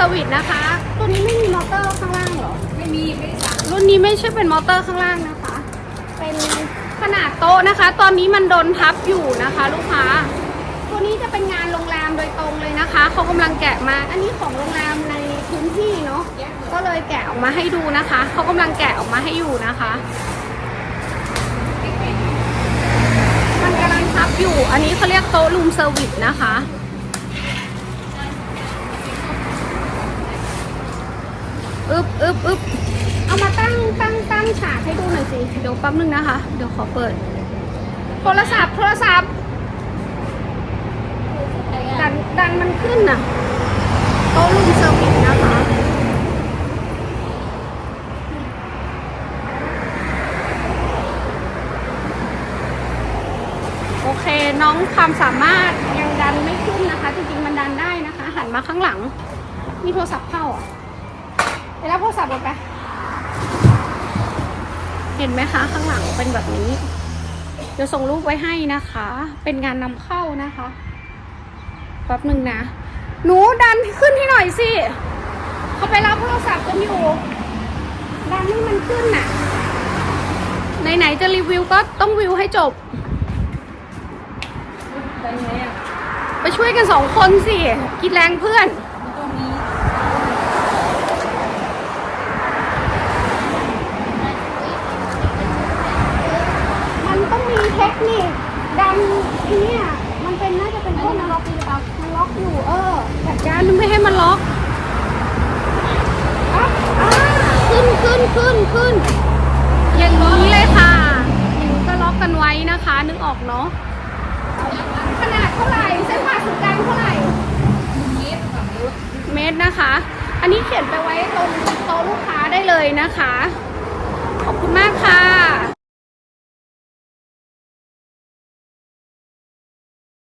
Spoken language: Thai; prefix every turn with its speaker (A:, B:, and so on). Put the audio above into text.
A: สวิตนะคะ ตัวนี้ไม่มีมอเตอร์ข้างล่างเหรอ
B: ไม่มีไม่ได้สั่ง
A: รุ่นนี้ไม่ใช่เป็นมอเตอร์ข้างล่างนะคะ เป็นขนาดโต๊ะนะคะ ตอนนี้มันโดนพับอยู่นะคะ ลูกค้า ตัวนี้จะเป็นงานโรงแรมโดยตรงเลยนะคะ เขากำลังแกะมา อันนี้ของโรงแรมในพื้นที่เนาะ ก็เลยแกะออกมาให้ดูนะคะ เขากำลังแกะออกมาให้อยู่นะคะ มันกำลังพับอยู่ อันนี้เขาเรียกโต๊ะรูมเซอร์วิสนะคะ อึบอึบอึบเอามาตั้งตั้งตั้งฉากให้ดูหน่อยสิ เดี๋ยวแป๊บนึงนะคะ เดี๋ยวขอเปิด โทรศัพท์โทรศัพท์ดันดันมันขึ้นน่ะโต๊ะรูมเซอร์วิสนะคะโอเคน้องความสามารถยังดันไม่ขึ้นนะคะ จริงๆมันดันได้นะคะ หันมาข้างหลัง มีโทรศัพท์เข้าอะ ไปรับโทรศัพท์ลงไป เห็นไหมคะ ข้างหลังเป็นแบบนี้ เดี๋ยวส่งรูปไว้ให้นะคะ เป็นงานนำเข้านะคะแป๊บหนึ่งนะ หนูดันขึ้นให้หน่อยสิ เขาไปรับโทรศัพท์กันอยู่ ดันให้มันขึ้นน่ะ ไหนๆจะรีวิวก็ต้องวิวให้จบ
B: ไปไหนอะ
A: ไปช่วยกันสองคนสิ กินแรงเพื่อน
B: มันต้องมี
A: มันต้องมี เทคนิคดันทีเนี่ยมันเป็นน่าจะเป็นพวกมันล็อกหรือเปล่ามันล็อกอยู่เออจัดการมันไม่ให้มันล็อกอะอ่าขึ้นขึ้นขึ้นขึ้น อย่างนี้เลยค่ะอย่างนี้ก็ล็อกกันไว้นะคะ นึกออกเนาะขนาดเท่าไหร่เส้นผ่าศูนย์กลางเท่าไหร่
B: เย็บกับรถ
A: เมตรนะคะ อันนี้เขียนไปไว้ตรงโต๊ะลูกค้าได้เลยนะคะ ขอบคุณมากค่ะ